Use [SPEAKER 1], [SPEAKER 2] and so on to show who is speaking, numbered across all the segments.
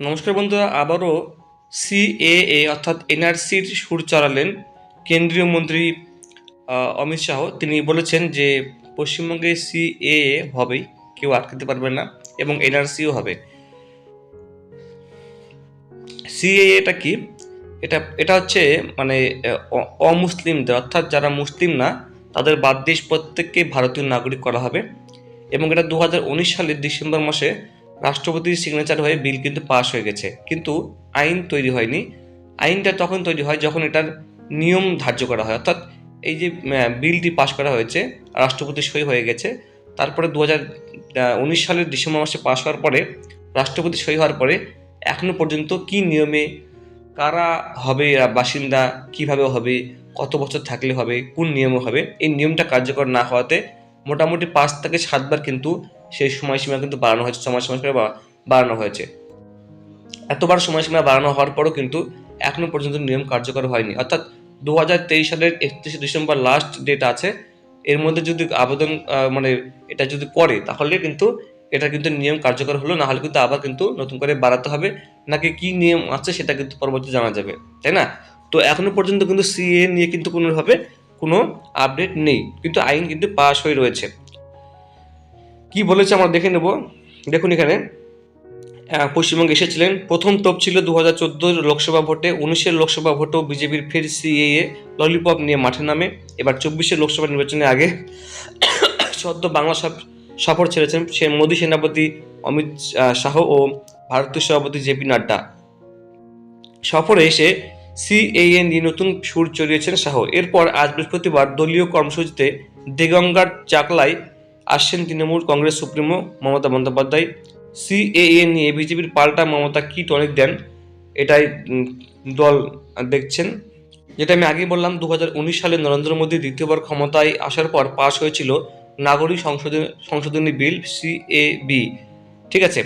[SPEAKER 1] নমস্কার বন্ধুরা, আবারও সিএএ অর্থাৎ এনআরসির সুর চড়ালেন কেন্দ্রীয় মন্ত্রী অমিত শাহ। তিনি বলেছেন যে পশ্চিমবঙ্গে সিএএ হবেই, কেউ আটকাতে পারবে না এবং এনআরসিও হবে। সিএএটা কি? এটা এটা হচ্ছে মানে অমুসলিমদের, অর্থাৎ যারা মুসলিম না, তাদের বাদ দেশ প্রত্যেককে ভারতীয় নাগরিক করা হবে। এবং এটা দু হাজার উনিশ সালের ডিসেম্বর মাসে রাষ্ট্রপতির সিগনেচার হয়ে বিল কিন্তু পাশ হয়ে গেছে। কিন্তু আইন তৈরি হয়নি। আইনটা তখন তৈরি হয় যখন এটার নিয়ম ধার্য করা হয়। অর্থাৎ এই যে বিলটি পাশ করা হয়েছে রাষ্ট্রপতির সই হয়ে গেছে, তারপরে দু হাজার উনিশ সালের ডিসেম্বর মাসে পাশ হওয়ার পরে, রাষ্ট্রপতি সই হওয়ার পরে এখনও পর্যন্ত কি নিয়মে কারা হবে বাসিন্দা কীভাবে হবে, কত বছর থাকলে হবে, কোন নিয়মে হবে, এই নিয়মটা কার্যকর না হওয়াতে মোটামুটি পাঁচ থেকে সাতবার কিন্তু সেই সময়সীমা কিন্তু বাড়ানো হয়েছে, সময়সীমা করে বাড়ানো হয়েছে। এতবার সময়সীমা বাড়ানো হওয়ার পরও কিন্তু এখনও পর্যন্ত নিয়ম কার্যকর হয়নি। অর্থাৎ দু হাজার তেইশ সালের একত্রিশে ডিসেম্বর লাস্ট ডেট আছে, এর মধ্যে যদি আবেদন মানে এটা যদি করে, তাহলে কিন্তু এটা কিন্তু নিয়ম কার্যকর হলো না হলে কিন্তু আবার কিন্তু নতুন করে বাড়াতে হবে। নাকি কি নিয়ম আছে সেটা কিন্তু পরবর্তী জানা যাবে, তাই না? তো এখনও পর্যন্ত কিন্তু সিএ নিয়ে কিন্তু কোনোভাবে কোনো আপডেট নেই। কিন্তু আইন কিন্তু পাশ হয়ে রয়েছে। কি বলেছে আমরা দেখে নেব। দেখুন এখানে পশ্চিমবঙ্গে এসেছিলেন। প্রথম তোপ ছিল দু হাজার চোদ্দোর লোকসভা ভোটে, উনিশের লোকসভা ভোটেও বিজেপির ফের সিএএ ললিপপ নিয়ে মাঠে নামে। এবার চব্বিশের লোকসভা নির্বাচনের আগে সদ্য বাংলা সফ- সফর ছেড়েছেন সে মোদী সেনাপতি অমিত শাহ ও ভারতীয় সভাপতি জেপি নাড্ডা। সফরে এসে সিএএ নিয়ে নতুন সুর চড়িয়েছেন শাহ। এরপর আজ বৃহস্পতিবার দলীয় কর্মসূচিতে দেগঙ্গার চাকলায় আসছেন তৃণমূল কংগ্রেস সুপ্রিমো মমতা বন্দ্যোপাধ্যায়। সিএএ নিয়ে বিজেপির পাল্টা মমতা কি টনিক দেন এটাই দল দেখছেন। যেটা আমি আগেই বললাম দু হাজার উনিশ সালে নরেন্দ্র মোদী দ্বিতীয়বার ক্ষমতায় আসার পর পাশ হয়েছিল নাগরিক সংশোধন সংশোধনী বিল সিএবি। ঠিক আছে?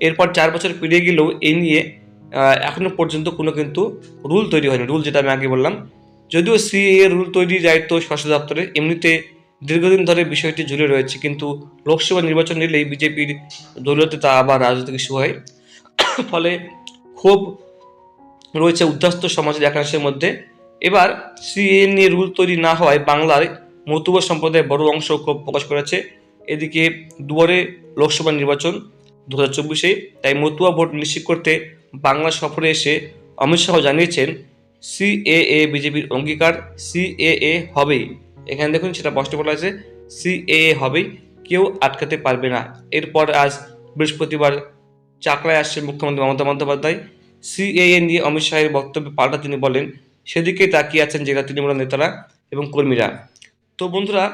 [SPEAKER 1] এরপর চার বছর পেরিয়ে গেলেও এই নিয়ে আহ, এখনও পর্যন্ত কোনো কিন্তু রুল তৈরি হয়নি। রুল যেটা আমি আগে বললাম যদিও সিএ রুল তৈরির দায়িত্ব স্বাস্থ্য দপ্তরে এমনিতে দীর্ঘদিন ধরে বিষয়টি ঝুলে রয়েছে, কিন্তু লোকসভা নির্বাচন নিলেই বিজেপির দলীয়তে তা আবার রাজনৈতিক ইস্যু হয়। ফলে খুব রয়েছে উদ্বাস্ত সমাজের একাংশের মধ্যে। এবার সিএ নিয়ে রুল তৈরি না হওয়ায় বাংলার মতুয়া সম্প্রদায়ের বড় অংশ ক্ষোভ প্রকাশ করেছে। এদিকে দুয়ারে লোকসভা নির্বাচন দু হাজার চব্বিশে, তাই মতুয়া ভোট নিশ্চিত করতে বাংলা সফরে এসে অমিত শাহ জানিয়েছেন, সিএএ বিজেপির অঙ্গীকার, সিএএ হবেই। এখানে দেখুন সেটা স্পষ্ট বলা আছে সিএএ হবেই, কেউ আটকাতে পারবে না। এরপর আজ বৃহস্পতিবার চাকরায় আসছে মুখ্যমন্ত্রী মমতা বন্দ্যোপাধ্যায়। সিএএ নিয়ে অমিত শাহের বক্তব্যে পাল্টা তিনি বলেন, সেদিকে তাকিয়ে আছেন জেলা তৃণমূল নেতারা এবং কর্মীরা। তো বন্ধুরা,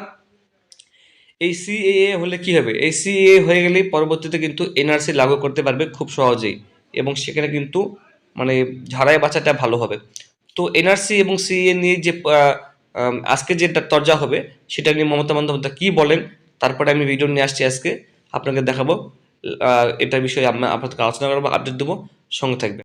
[SPEAKER 1] এই সিএএ হলে কি হবে? এই সিএএ হয়ে গেলে পরবর্তীতে কিন্তু এনআরসি লাগু করতে পারবে খুব সহজেই এবং সেখানে কিন্তু মানে ঝাড়াই বাছাটা ভালো হবে। তো এনআরসি এবং সিএ নিয়ে যে আজকে যেটা তর্জা হবে, সেটা নিয়ে মমতা বন্দ্যোপাধ্যায় কী বলেন, তারপরে আমি ভিডিও নিয়ে আসছি আজকে। আপনাকে দেখাবো এটা বিষয়ে আমরা আপনাদের আলোচনা করব আপডেট দেবো, সঙ্গে থাকবে